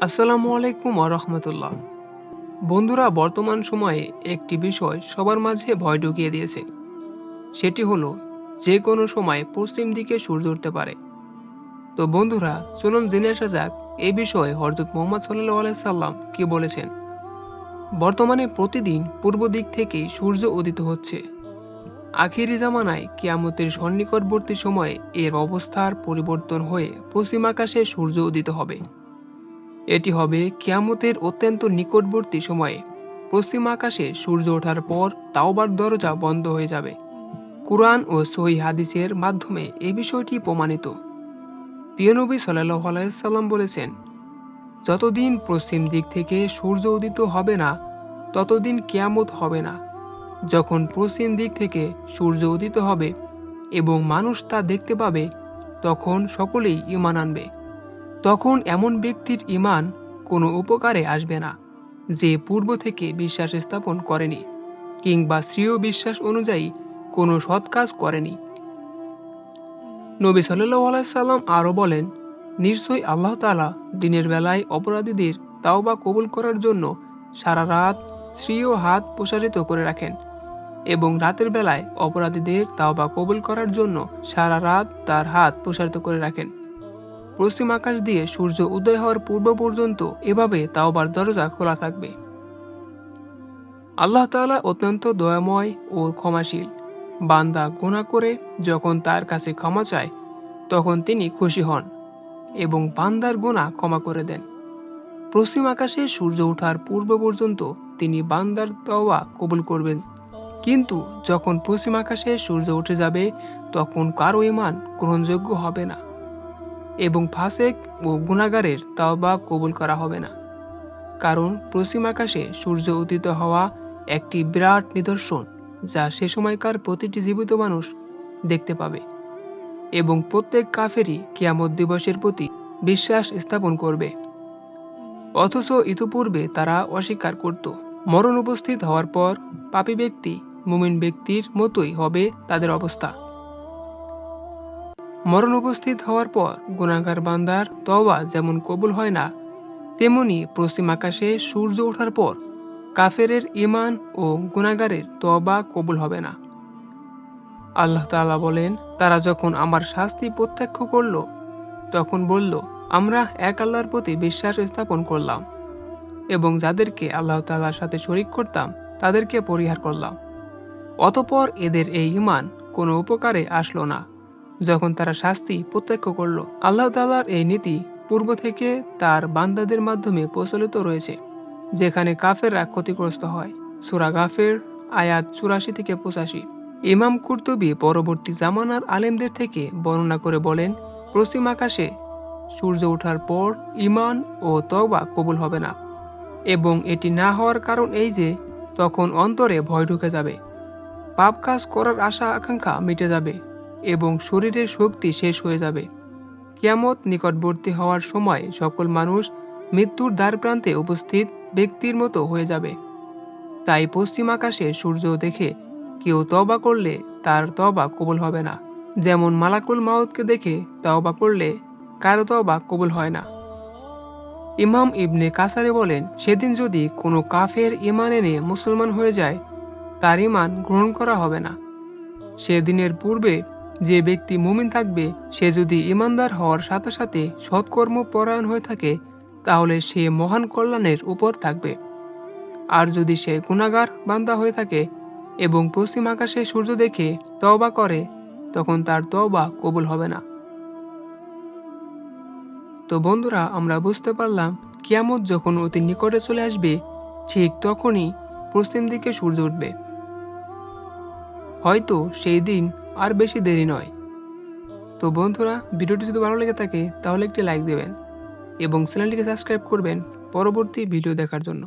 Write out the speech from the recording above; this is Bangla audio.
আসসালামু আলাইকুম রহমতুল্লাহ। বন্ধুরা, বর্তমান সময়ে একটি বিষয় সবার মাঝে ভয় ঢুকিয়ে দিয়েছে। সেটি হলো, যে কোনো সময় পশ্চিম দিকে সূর্য উঠতে পারে। তো বন্ধুরা, চলুন জেনে আসা যাক এই বিষয়ে হরজত মোহাম্মদ সাল্লাহ আলাইসাল্লাম কি বলেছেন। বর্তমানে প্রতিদিন পূর্ব দিক থেকেই সূর্য উদিত হচ্ছে। আখিরি জামানায় কিয়ামতের সন্নিকটবর্তী সময়ে এর অবস্থার পরিবর্তন হয়ে পশ্চিম আকাশে সূর্য উদিত হবে। এটি হবে কিয়ামতের অত্যন্ত নিকটবর্তী সময়ে। পশ্চিম আকাশে সূর্য ওঠার পর তাওবার দরজা বন্ধ হয়ে যাবে। কুরআন ও সহি হাদিসের মাধ্যমে এ বিষয়টি প্রমাণিত। পিয়নবী সাল্লাহ বলেছেন, যতদিন পশ্চিম দিক থেকে সূর্য উদিত হবে না, ততদিন কিয়ামত হবে না। যখন পশ্চিম দিক থেকে সূর্য উদিত হবে এবং মানুষ তা দেখতে পাবে, তখন সকলেই ইমান আনবে। তখন এমন ব্যক্তির ইমান কোনো উপকারে আসবে না, যে পূর্ব থেকে বিশ্বাস স্থাপন করেনি, কিংবা শ্রীয় বিশ্বাস অনুযায়ী কোনো সৎ কাজ করেনি। নবী আলাইসাল্লাম আরও বলেন, নিশ্চয়ই আল্লাহ তালা দিনের বেলায় অপরাধীদের তাওবা কবুল করার জন্য সারা রাত শ্রীয় হাত প্রসারিত করে রাখেন। এবং রাতের বেলায় অপরাধীদের তাওবা কবুল করার জন্য সারা রাত তার হাত প্রসারিত করে রাখেন। পশ্চিম আকাশ দিয়ে সূর্য উদয় হওয়ার পূর্ব পর্যন্ত এভাবে তাওবার দরজা খোলা থাকবে। আল্লাহ তাআলা অত্যন্ত দয়াময় ও ক্ষমাশীল। বান্দা গুণা করে যখন তার কাছে ক্ষমা চায়, তখন তিনি খুশি হন এবং বান্দার গুণা ক্ষমা করে দেন। পশ্চিম আকাশে সূর্য ওঠার পূর্ব পর্যন্ত তিনি বান্দার তওবা কবুল করবেন। কিন্তু যখন পশ্চিম আকাশে সূর্য উঠে যাবে, তখন কারও ইমান গ্রহণযোগ্য হবে না এবং ফাসেক ও গুণাগারের তাওবা কবুল করা হবে না। কারণ পশ্চিম আকাশে সূর্য উদিত হওয়া একটি বিরাট নিদর্শন যা সে সময়কার প্রতিটি জীবিত মানুষ দেখতে পাবে এবং প্রত্যেক কাফেরই কিয়ামত দিবসের প্রতি বিশ্বাস স্থাপন করবে। অথচ ইতিপূর্বে তারা অস্বীকার করত। মরণ উপস্থিত হওয়ার পর পাপী ব্যক্তি মুমিন ব্যক্তির মতোই হবে তাদের অবস্থা। মরণ উপস্থিত হওয়ার পর গুণাগার বান্দার তওবা যেমন কবুল হয় না, তেমনি পশ্চিম আকাশে সূর্য ওঠার পর কাফেরের ইমান ও গুণাগারের তওবা কবুল হবে না। আল্লাহ তাআলা বলেন, তারা যখন আমার শাস্তি প্রত্যক্ষ করল, তখন বলল, আমরা এক আল্লাহর প্রতি বিশ্বাস স্থাপন করলাম এবং যাদেরকে আল্লাহ তাআলার সাথে শরিক করতাম, তাদেরকে পরিহার করলাম। অতপর এদের এই ইমান কোনো উপকারে আসলো না। যখন তারা শাস্তি প্রত্যক্ষ করল, আল্লাহ তালার এই নীতি পূর্ব থেকে তার বান্দাদের মাধ্যমে প্রচলিত রয়েছে, যেখানে কাফেররা ক্ষতিগ্রস্ত হয়। সুরা গাফের, আয়াত চুরাশি থেকে পঁচাশি। ইমাম কুর্তুবি পরবর্তী জামানার আলেমদের থেকে বর্ণনা করে বলেন, পশ্চিম আকাশে সূর্য ওঠার পর ইমান ও তওবা কবুল হবে না, এবং এটি না হওয়ার কারণ এই যে, তখন অন্তরে ভয় ঢুকে যাবে। পাপ কাজ করার আশা আকাঙ্ক্ষা মিটে যাবে এবং শরীরের শক্তি শেষ হয়ে যাবে। কিয়ামত নিকটবর্তী হওয়ার সময় সকল মানুষ মৃত্যুর দ্বার প্রান্তে উপস্থিত ব্যক্তির মতো হয়ে যাবে। তাই পশ্চিম আকাশে সূর্য দেখে কেউ তবা করলে তার তবা কবুল হবে না। যেমন মালাকুল মাউদকে দেখে তবা করলে কারও তবা কবুল হয় না। ইমাম ইবনে কাসারে বলেন, সেদিন যদি কোনো কাফের ইমান এনে মুসলমান হয়ে যায় তার ইমান গ্রহণ করা হবে না। সেদিনের পূর্বে যে ব্যক্তি মুমিন থাকবে, সে যদি ইমানদার হওয়ার সাথে সাথে সৎকর্ম পরায়ণ হয়ে থাকে, তাহলে সে মহান কল্যাণের উপর থাকবে। আর যদি সে গুণাগার বান্দা হয়ে থাকে এবং পশ্চিম আকাশে সূর্য দেখে তওবা করে, তখন তার তওবা কবুল হবে না। তো বন্ধুরা, আমরা বুঝতে পারলাম, কিয়ামত যখন অতি নিকটে চলে আসবে, ঠিক তখনই পশ্চিম দিকে সূর্য উঠবে। হয়তো সেই দিন আর বেশি দেরি নয়। তো বন্ধুরা, ভিডিওটি যদি ভালো লেগে থাকে, তাহলে একটি লাইক দেবেন এবং চ্যানেলটিকে সাবস্ক্রাইব করবেন পরবর্তী ভিডিও দেখার জন্য।